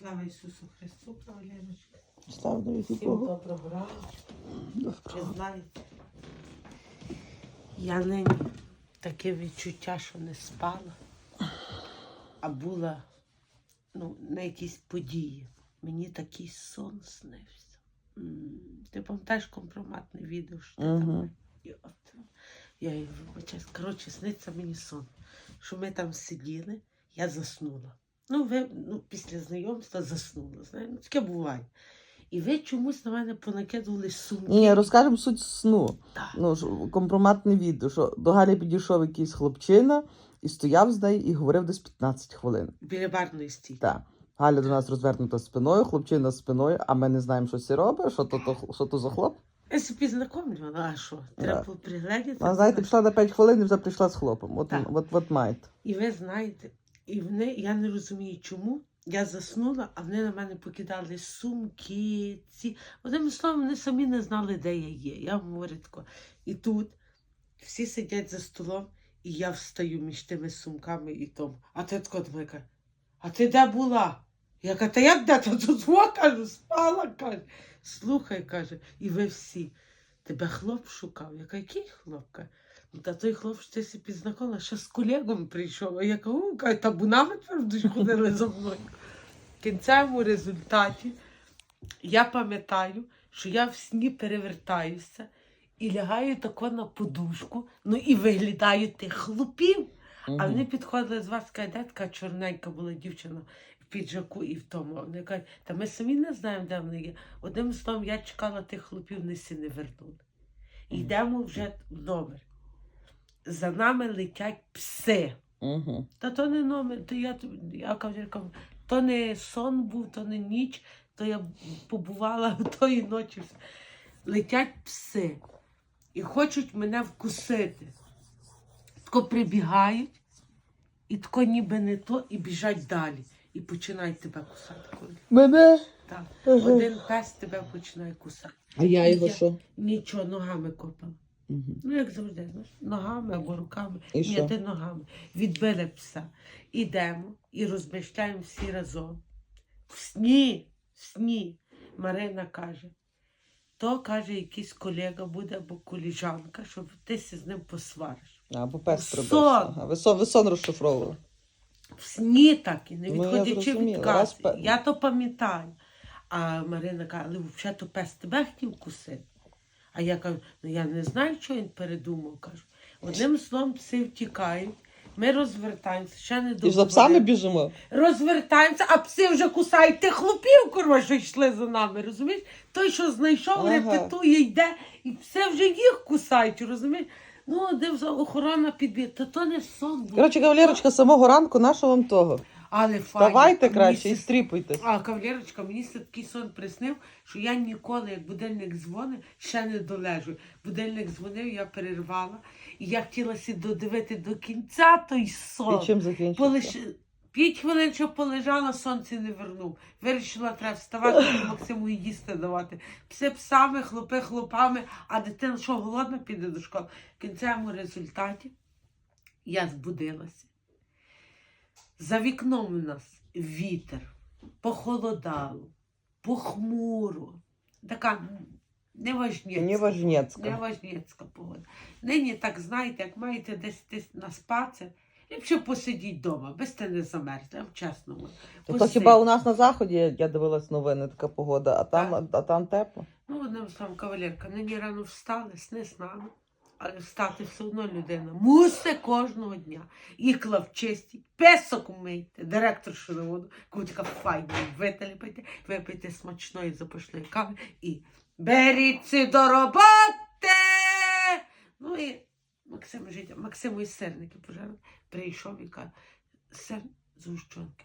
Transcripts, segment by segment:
Слава Ісусу Христу, до віки Всім доброго ранку. Ви знаєте, я нині таке відчуття, що не спала, а була ну, на якійсь події. Мені такий сон снився. М, Ти пам'ятаєш компроматне відео, що ти там. Мгм. І от я її вибачаюсь. Коротше, сниться мені сон, що ми там сиділи, я заснула. Ну, ви ну, після знайомства заснула. Знаєте, ну, таке буває. І ви чомусь на мене понакидували сумки. Ні, розкажемо суть сну. Так. Ну, ж, компроматне відео, що до Галі підійшов якийсь хлопчина і стояв з нею і говорив десь 15 хвилин. Біля барної стійки. Так. Галя до нас розвернута спиною, хлопчина спиною, а ми не знаємо, що це робить, що то, то, що то за хлоп. Я собі знакомлювала, а що? Треба приглядіти. Вона, знаєте, пішла на 5 хвилин і вже прийшла з хлопом. От, Так. от, от маєте. І ви знаєте, і вони, я не розумію, чому. Я заснула, а вони на мене покидали сумки, ці. Одним словом, вони самі не знали, де я є. Я вам говорю. І тут всі сидять за столом, і я встаю між тими сумками і тому. А ти до каже, а ти де була? Я кажу, та як де? Та тут кажу, спала, каже. Слухай, каже, і ви всі. Тебе хлоп шукав. Я кажу, який хлоп? Та той хлоп, що ти си підзнакомила, ще з колегом прийшов. А я кажу, «У, каже, табунами твердо ходили за мною. В кінцевому результаті я пам'ятаю, що я в сні перевертаюся і лягаю тако на подушку, ну і виглядаю тих хлопів. А вони підходили з вас, каже, де така чорненька була дівчина в піджаку і в тому. Вони кажуть, та ми самі не знаємо, де вони є. Одним словом, я чекала тих хлопів, вони всі не вернули. Йдемо вже в номер. За нами летять пси. Мгм. Та то не номер, то я, я кавалерка, то не сон був, то не ніч, то я побувала тої ночі. Летять пси і хочуть мене вкусити. Тако прибігають, і тако ніби не то, і біжать далі. І починають тебе кусати. Мене. Так. Один пес тебе починає кусати. А я його Я- що? Нічого, ногами копала. Мгм. Ну, як завжди, знаєш, ногами або руками. І Ні, ти ногами. Відбили пса. Ідемо і розмишляємо всі разом. В сні, в сні. Марина каже, то каже, якийсь колега буде або коліжанка, щоб ти се з ним посвариш. А, бо пес Сон. прибився. Ага. Ви сон, ви сон розшифровували. В сні так і не Ну, я відходячи від зрозуміла. казки. Пе- Я то пам'ятаю. А Марина каже, але взагалі то пес тебе хотів кусити. А я кажу, ну я не знаю, що він передумав. кажу. Одним словом, пси втікають. Ми розвертаємося, ще не І за псами біжимо. Розвертаємося, а пси вже кусають тих хлопів, курва, що йшли за нами, розумієш? Той, що знайшов, Ага. репетує, йде, і пси вже їх кусають, розумієш? Ну, де вже охорона підбіг, та то не сон був. Коротше, кавалерочка, з самого ранку, на що вам того? Але файно. Давайте Мені краще і се- стріпуйтесь. А, кавалерочка, мені се такий сон приснив, що я ніколи, як будильник дзвонив, ще не долежу. Будильник дзвонив, я перервала, і я хотілася додивити до кінця той сон. І чим закінчиться? Полиш... П'ять хвилин, що полежала, сонце не вернув. Вирішила, треба вставати, і Максиму їсти давати. Пси псами, хлопи хлопами, а дитина, що голодна, піде до школи. В кінцевому результаті я збудилася. За вікном у нас вітер, похолодало, похмуро. Така неважнєцька. Неважнєцька. Неважнєцька погода. Нині так знаєте, як маєте десь, десь на спаце, ліпше посидіть вдома, без те не замерзне, я вам чесно. говорю. То Посидь. хіба у нас на заході я дивилась новини, така погода, а там, а там тепло. Ну, одним словом, кавалерка, нині рано встали, сни з нами. Але встати все одно людина мусить кожного дня. Ікла вчистіть, песок умийте, директор на воду, коли така файна, вителіпайте, випийте смачної запашної кави і беріться до роботи. Ну і Максим життя, Максиму із сирники пожарили, прийшов і каже, сир з гущонки.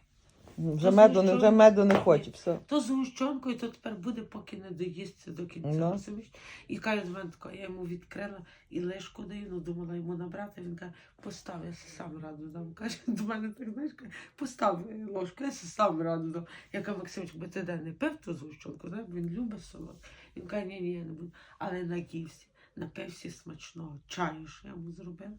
Вже меду, не, вже меду не хоче, все. То з гущонкою, то тепер буде, поки не доїсться до кінця. Ну. розумієш? І каже до мене тако, я йому відкрила і лишку даю, ну думала йому набрати. Він каже, постав, я се сам раду дам. Каже, до мене так, знаєш, каже, постав ложку, я се сам раду дам. Я кажу, Максимчик, бо ти де не пив ту згущенку, знаєш, він любить солодке. Він каже, ні, ні, я не буду. Але наївся, напився смачного чаю, що я йому зробила.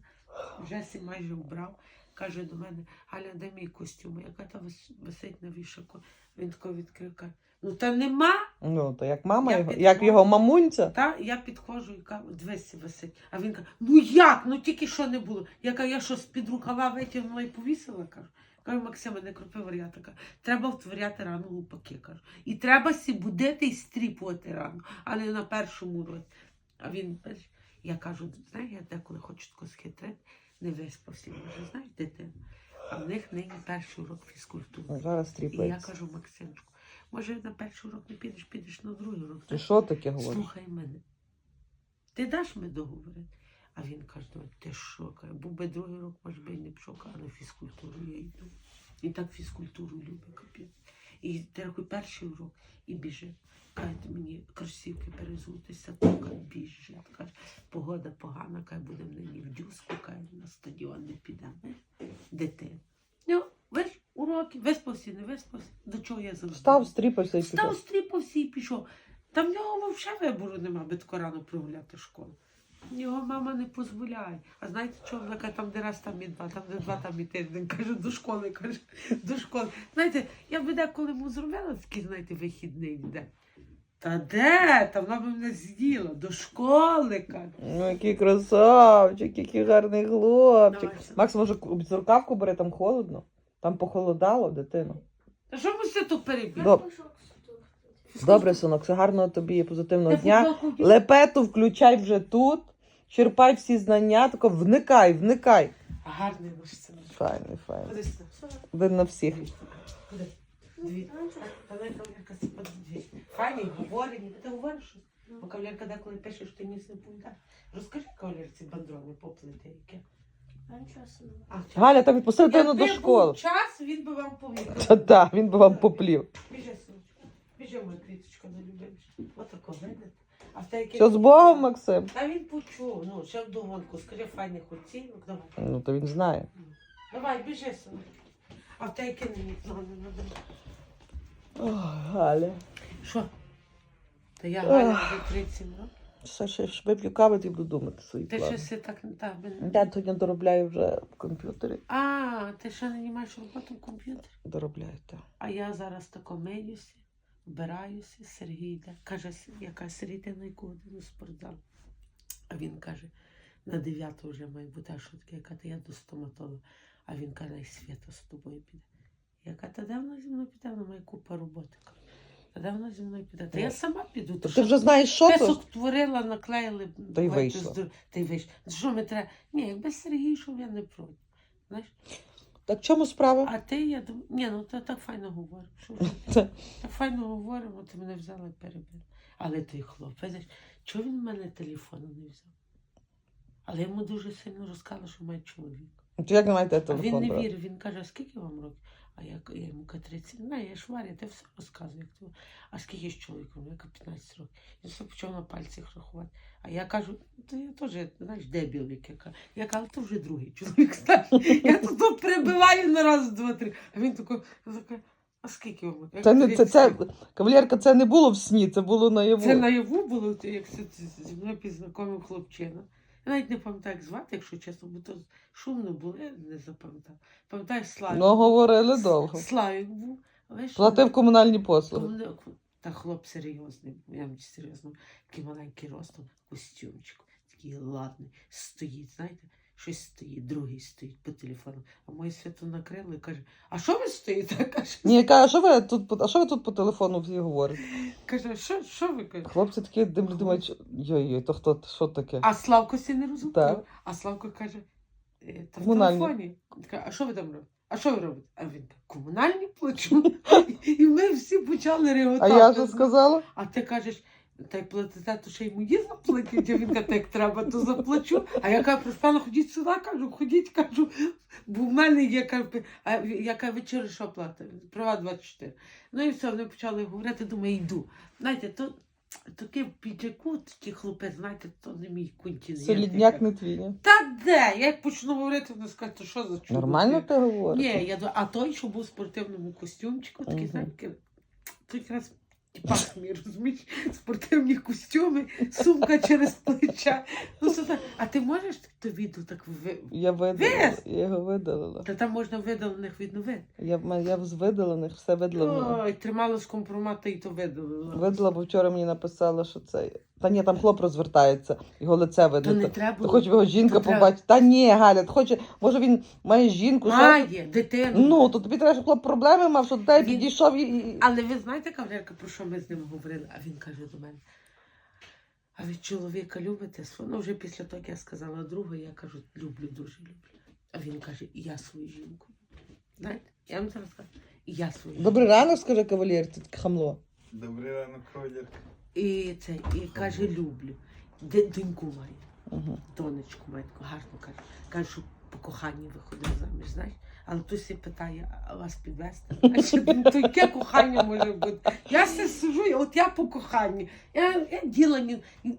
Вже сі майже вбрав. Каже до мене, Галя, де мій костюм? Яка та висить на вішаку? Він тако відкрив, каже, ну та нема. Ну, то як мама Я його, підходжу. як його мамунця. Та я підходжу і кажу, дивись, висить. А він каже, ну як? Ну тільки що не було. Я кажу, я що з-під рукава витягнула і повісила, кажу. Кажу, Максима, не кропи варіата. Кажу, треба втворяти рану лупаки, кажу. І треба сі будити і стріпувати рану, а не на першому році. А він, я кажу, знаєш, я деколи хочу тако схитрити, не виспався, може, знаєш, дитина. А в них нині перший урок фізкультури. Зараз І я кажу, Максимчику, може на перший урок не підеш, підеш на другий урок. Ти що таке говориш? Слухай мене. Ти даш ми договорити? А він каже, «Ну, ти що? Був би другий рок, може би і не пішов, а на фізкультуру я йду. І так фізкультуру любить капець. І ти перший урок і біжить. Каже, мені кросівки перезутися, то каже, біжить. Каже, погода погана, каже, будемо нині в дюску, каже, на стадіон не підемо. Дитина. Ну, весь уроки, виспався, не виспався. До чого я завжди? Встав, стріпався і Став, пішов. стріпався і пішов. Там в нього взагалі вибору нема, би тако рано прогуляти школу. Його мама не дозволяє. А знаєте, чого вона каже, там де раз, там і два, там де два, там і тиждень. Каже, до школи, каже, до школи. Знаєте, я би деколи йому зробила такий, знаєте, вихідний день. Та де? Та вона б мене з'їла. До школи, каже. Ну, який красавчик, який гарний хлопчик. Давай. Макс, може, рукавку бери, там холодно? Там похолодало, дитино. Та що ми все тут перебіг? Доб- Добре, синок, все гарного тобі позитивного Ти дня. футболку? Лепету включай вже тут. Черпай всі знання, тако вникай, вникай. А гарний наш син. Файний, файний. Ходи сюди. Один на всіх. Дві. Файні, говорені. Ти говориш щось? Бо кавалерка деколи пише, що ти ніс не пам'ятаєш. Розкажи кавалерці бандрони поплити, яке. А, час. Галя, так відпусти дитину до школи. був час, він би вам повів. Та так, він би вам поплів. Біжи, синочка. Біжи, моя квіточка, не любимша. Отако, видите? А в те, яке... Що з Богом, Максим? Та він почув. Ну, ще вдогонку. Скажи, файний оцінок. Давай. Ну, то він знає. Давай, біжи, синочка. А в те, яке не не надо. Ох, Галя. Що? Та я Галя вже 37 років. Все ще ж вип'ю кави і буду думати свої Ти плани. все так не так. би- Я сьогодні доробляю вже в комп'ютері. А, ти ще не маєш роботу в комп'ютері? Доробляю, так. А я зараз тако миюся, вбираюся, Сергій йде. Каже, «С- яка Сергій, яку годину спортзал? А він каже, на 9 вже має бути, а що таке, яка ти я до стоматолога. А він каже, «Ай, Свята з тобою піде. Яка та де вона зі мною піде, вона має купа роботи. Та де вона зі мною піде? Та я сама піду. То то ти вже знаєш, що то? Песок творила, наклеїли. Та й вийшла. Та й вийшла. Що ми треба? Ні, якби Сергій йшов, я не проти. Знаєш? Так в чому справа? А ти, я думаю, ні, ну то так файно говориш. Що ж ти? Так файно говоримо, ти мене взяла і перебила. Але той хлопець, чого він в мене телефону не взяв? Але йому дуже сильно розказали, що має чоловік. Як маєте А він не брати? вірив, він каже, а скільки вам років? А я, я йому кажу, 30. Не, я ж Варя, ти все розказую. Як ти... А скільки з чоловіком? Я кажу, 15 років. Він все почав на пальцях рахувати. А я кажу, то я теж, знаєш, дебіл, як я кажу. Я кажу, «Але то вже другий чоловік, знаєш. Я тут перебиваю на раз, два, три. А він такий, а скільки вам? Я Це не це, це кавалерка, це не було в сні, це було наяву. Це наяву було, як зі мною познайомив хлопчина. Я навіть не пам'ятаю, як звати, якщо чесно, бо то шумно було, я не запам'ятав. Пам'ятаю, Славік. Ну, говорили довго. Славік був. але Платив комунальні послуги. Та хлоп серйозний, був, я вам серйозно, такий маленький ростом, костюмчик, такий ладний, стоїть, знаєте, щось стоїть, другий стоїть по телефону. А моє свято накрило і каже, а що ви стоїте? Каже, Ні, яка, а що ви тут, а що ви тут по телефону всі говорите? каже, що, що ви кажете? Хлопці такі дивлю, думають, йой-йой, то хто, що таке? А Славко сі не розумів. Так. А Славко каже, «Е, та в Комунальні. телефоні. Каже, а що ви там робите? А що ви робите? А він каже, комунальні плачу. І ми всі почали А реготати. я що сказала? А ти кажеш, та й платите, то ще й мої заплатять. А він каже, як треба, то заплачу. А я кажу, Руслана, ходіть сюди, кажу, ходіть, кажу, бо в мене є кажу, а яка вечеря, що плата? Права 24. Ну і все, вони почали говорити, думаю, йду. Знаєте, то таке піджаку, такий хлопець, знаєте, то не мій кунтін. Солідняк не твій. ні? Та де? Я як почну говорити, вони скажуть, то що за чудо? Нормально ти говориш? Ні, я думаю, а той, що був в спортивному костюмчику, такий, Мгм. знаєте, то якраз тіпахмі, розумієш, спортивні костюми, сумка через плече. Ну, це так. А ти можеш то відео так ви... Я видалила, я його видалила. Та там можна видалених відновити. Я, в я з видалених все видалила. Ой, тримала з компромата і то видалила. Видала, бо вчора мені написала, що це. Та ні, там хлоп розвертається, його лице То видно. не треба То хоч його жінка То побачить. Та ні, Галя, то хоче, може він має жінку, що. Має, дитину. Ну, то тобі треба, щоб хлоп проблеми мав, що до тебе Він- підійшов і- і. Але ви знаєте, кавалерка, про що ми з ним говорили? А він каже до мене. А ви чоловіка любите? Ну, вже після того, як я сказала другу, я кажу, люблю, дуже люблю. А він каже, і я свою жінку. Знаєте, я вам зараз кажу, і я свою жінку. Добрий ранок, скаже кавалер, це таке хамло. Добрий ранок, Колір. І це, і каже, люблю. Доньку має, Угу. донечку має, таку гарну каже. Каже, що по коханні виходив заміж, знаєш. Але хтось всі питає, а вас підвести? А що, ну, то яке кохання може бути? Я все сижу, і от я по коханні. Я, я діла ні.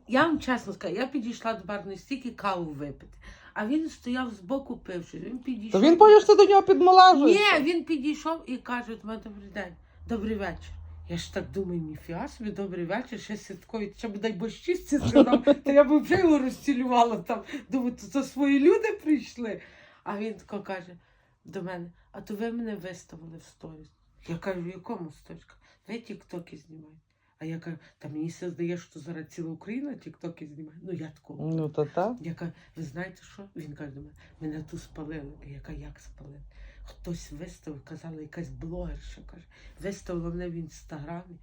Я вам чесно скажу, я підійшла до барної стійки каву випити. А він стояв збоку пив щось. Він підійшов. То він поняв, що ти до нього підмолажуєш. Ні, він підійшов і каже до мене добрий день, добрий вечір. Я ж так думаю, ніфіга собі, добрий вечір, ще святковий, ще б дай бощисті сказав, то я б вже його розцілювала там. Думаю, то, то свої люди прийшли. А він тако каже до мене, а то ви мене виставили в сторіс. Я кажу, в якому сторіс? Ви тіктоки знімаєте. А я кажу, та мені все здає, що зараз ціла Україна тіктоки знімає. Ну я такого. Ну, то так. Я кажу, ви знаєте що? Він каже до мене, мене тут спалили. Я кажу, як спалили? Хтось виставив, казала, якась блогерша каже, виставила мене в інстаграмі.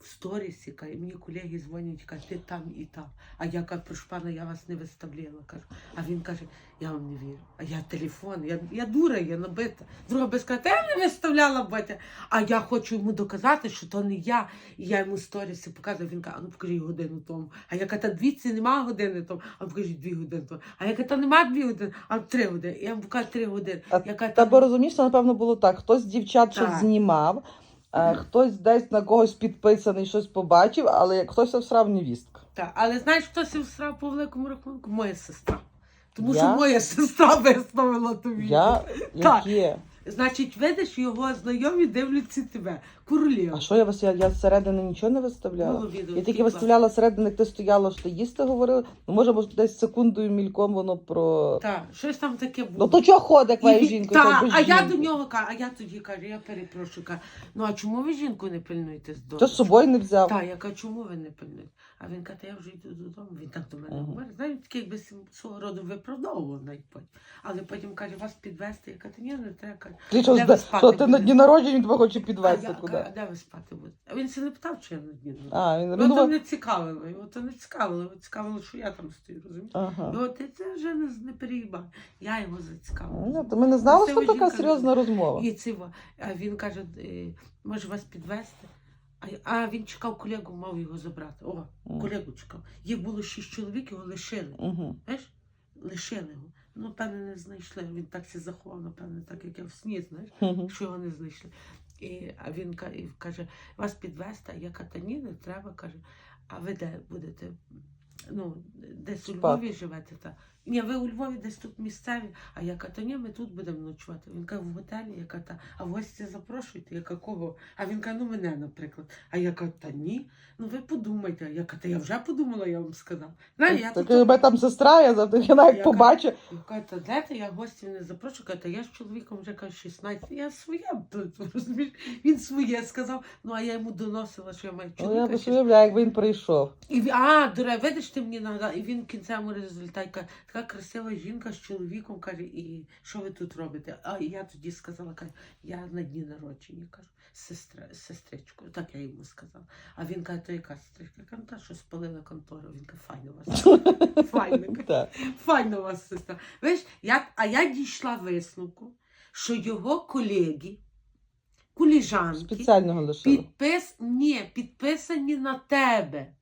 В сторісі, каже, мені колеги дзвонять, кажуть, ти там і там. А я кажу, прошу пана, я вас не виставляла. Кажу. А він каже, я вам не вірю. А я телефон, я, я дура, я набита. Друга каже, та я не виставляла батя. А я хочу йому доказати, що то не я. І я йому сторіси показую. Він каже, а ну покажи годину тому. А я кажу, та двіці нема години тому. А покажіть дві години тому. А я кажу, та нема дві години, а три години. Я йому покажу три години. А Я кажу, Та бо розумієш, що напевно було так. Хтось з дівчат щось знімав, хтось десь на когось підписаний, щось побачив, але хтось всрав невістка. Так, але знаєш, хто сів всрав по великому рахунку? Моя сестра. Тому Я? що моя сестра виставила тобі. Я Так. Які? Значить, видиш, його знайомі дивляться тебе. Королєва. А що я вас? Я, я зсередини нічого не виставляла. Було відео, Я тільки тільки виставляла зсередини, ти стояла, що ти їсти говорила. Ну, може, може, десь секундою мільком воно про. Так, щось там таке було. Ну то чого ходить, як моя жінка? Та, як без а я до нього кажу, а я тоді кажу, я перепрошую, кажу, ну а чому ви жінку не пильнуєте з дому? То з собою не взяв. Так, я кажу, чому ви не пильнуєте? А він каже, «Та я вже йду додому. Він так до мене Мгм. говорить. Знаєш, він якби свого роду виправдовував навіть потім. Але потім каже, вас підвести. Я кажу, «Та ні, не треба. Кажу, Ти що, Де спати що ти на будете? дні народження він тебе хоче а, підвести я, куди? А де ви спати будете? А він це не питав, чи я на дні. А, він Його то не цікавило, його то не цікавило, його цікавило, що я там стою, розумієш? Ага. Ну, ти це вже не, не переїбав. Я його зацікавила. Ну, то ми не знали, що така серйозна розмова. І циво. А він каже, «Е, може вас підвести. А, а він чекав колегу, мав його забрати. О, колегу чекав. Їх було шість чоловік, його лишили. Угу. Знаєш? Лишили його. Ну, певне, не знайшли. Він так сі заховав, напевне, так як я в сні, знаєш, що його не знайшли. І, а він каже, вас підвести, а я кажу, «Та ні, не треба, каже, а ви де будете? Ну, десь у Львові живете? Та? Ні, ви у Львові десь тут місцеві. А я кажу, «Та ні, ми тут будемо ночувати. Він каже, в готелі, я кажу, «Та, а в гості запрошуйте, я кажу, кого? А він каже, ну мене, наприклад. А я кажу, та ні, ну ви подумайте. Я кажу, та я вже подумала, я вам сказав. Знає, я Так тут у мене там сестра, я завжди я навіть Я побачу. я кажу, та де ти, я гостів не запрошую, кажу, та я з чоловіком вже кажу, 16, я своє, розумієш, він своє сказав, ну а я йому доносила, що я маю Ну, я чоловіка. би 16. уявляю, як він прийшов. І, а, дуре, видиш, ти мені нагадав, і він в кінцевому результаті каже, така красива жінка з чоловіком, каже, і що ви тут робите? А я тоді сказала, каже, я на дні народження, кажу, сестра, сестричкою, так я йому сказала. А він каже, то яка сестричка? Я кажу, та, що спалила контору. Він каже, файно вас. Файно. вас сестра. Я, а я дійшла висновку, що його колеги, Спеціального підпис... Ні, підписані на тебе.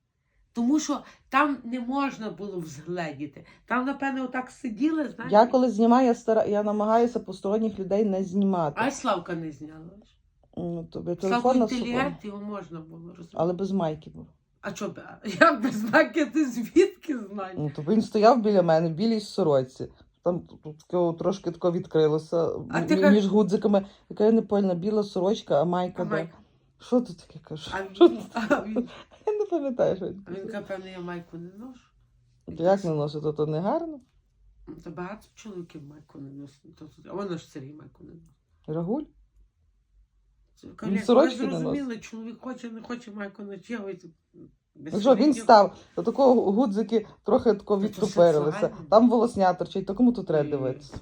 Тому що там не можна було взгледіти. Там, напевне, отак сиділи, знаєш. Я коли знімаю, я, стара... я намагаюся посторонніх людей не знімати. А й Славка не зняла. Ну, тобі Славко телефон на собою. інтелігент, його можна було розуміти. Але без майки був. А що, б- як без знаки ти звідки знаєш? Ну, то він стояв біля мене в білій сорочці. Там тут таке трошки тако відкрилося А ти між кажеш- гудзиками. Яка я не поняла, біла сорочка, а майка А де. Майк? Що ти таке кажеш? А він, а він, Не що він він казав. каже, певно, я майку не ношу. Як не носить, то, то не гарно. Та багато чоловіків майку не носить. То, то, а воно ж Сергій майку не носить. Рагуль? Це, Він Коли сорочки не зрозуміли, чоловік хоче, не хоче майку натягувати. без Ну що, він став, до такого гудзики трохи тако Та то сексуально. Там волосня торчить, то кому тут треба дивитися?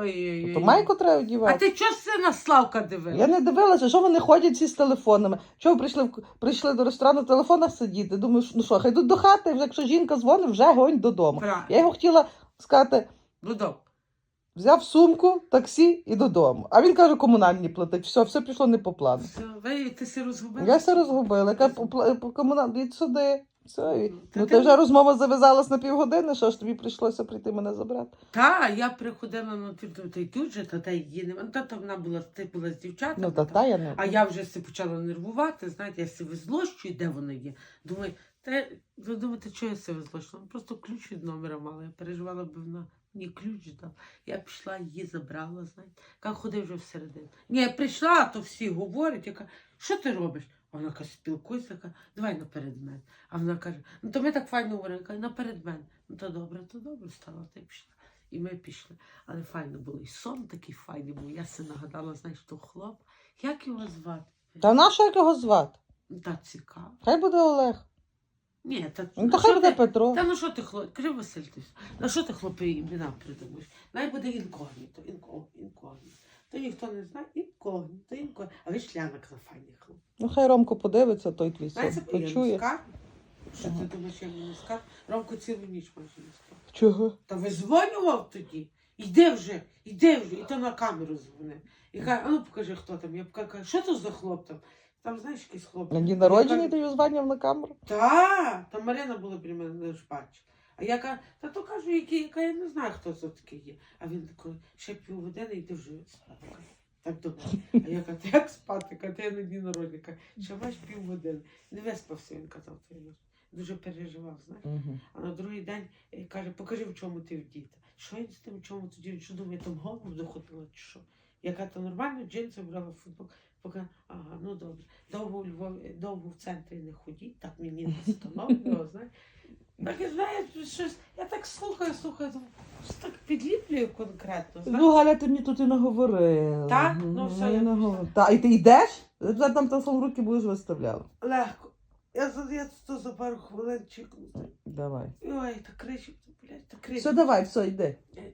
Ой-ой-ой. То майку треба одівати. А ти чого це на Славка дивився? Я не дивилася, що вони ходять всі з телефонами. Чого ви прийшли, прийшли до ресторану в телефонах сидіти? Думаю, ну що, хай йдуть до хати, якщо жінка дзвонить, вже гонь додому. Правильно. Я його хотіла сказати, Додому. взяв сумку, таксі і додому. А він каже, комунальні платить. Все, все пішло не по плану. Все, ви, ти все розгубила? Я все розгубила. Яка по, пла- по комунальні сюди. Все, і- Та ну ти- ти вже розмова зав'язалась на півгодини, що ж тобі прийшлося прийти мене забрати. Та, я приходила на ту, та й тут же, та та її не та, та вона була, ти була з дівчатами. Ну, та та я не. А я вже си почала нервувати, знаєте, я себе злощую, де вона є. Думаю, та ви думаєте, що я себе злощила? Ну, Просто ключ від номера мала. Я переживала, би вона мені ключ дав. Я пішла, її забрала, знаєте. Яка ходи вже всередину. Ні, я прийшла, а то всі говорять, яка, що ти робиш? А вона каже, спілкуйся, каже, давай наперед мене. А вона каже, ну то ми так файно говорили, каже, наперед мене. Ну то добре, то добре стала, та й пішла. І ми пішли. Але файно було. І сон такий файний був. Я си нагадала, знаєш, то хлоп. Як його звати? Та нащо як його звати? Та цікаво. Хай буде Олег. Ні, та, Ну, то хай буде ти- Петро. Та ну що ти хлоп? Кажи Василь, ти. На що ти хлопи імена придумаєш? Най буде інкогніто, інкогніто. То ніхто не знає, інкогніто, інкогніто. Але Ляна казала, файний хлоп. Ну хай Ромко подивиться, той твій сон. Я не Почує. скажу. Що ти думаєш, я мені не скажу? Ромко цілу ніч майже не спав. Чого? Та визвонював тоді. Іди вже, іди вже, і то на камеру дзвонив. І каже, а ну покажи, хто там. Я кажу, що то за хлоп там? Там, знаєш, якийсь хлоп. На дні народження ти званняв на камеру? Та, там Марина була біля мене, не ж бачила. А я кажу, та то кажу, який, яка я не знаю, хто це такий є. А він такий, ще півгодини йди вже спати. Так до мене. А я кажу, як спати? Кажу, «Та я на дні народження. Кажу, ще маєш півгодини. Не виспався, він казав, то я дуже переживав, знаєш. Угу. А на другий день е, каже, покажи, в чому ти вдіта. Що він з тим, в чому тоді? Що думає, там голову доходила чи що? Яка то нормально, джинси брала футбол. Поки, ага, ну добре. Довго Львові, довго в центрі не ходіть, так мені не встановлювало, знаєш. Так я знаю, щось, я так слухаю, слухаю, думаю, щось так підліплюю конкретно. знаєш. Ну, Галя, ти мені тут і наговорила. Так? Ну, все, я я. Та, і ти йдеш? Зараз там телефон в руки будеш виставляла. Легко. Я, за- я то за пару хвилин чекну. Давай. Ой, так кричить, блядь, так кричить. Все, давай, все, йди. Е,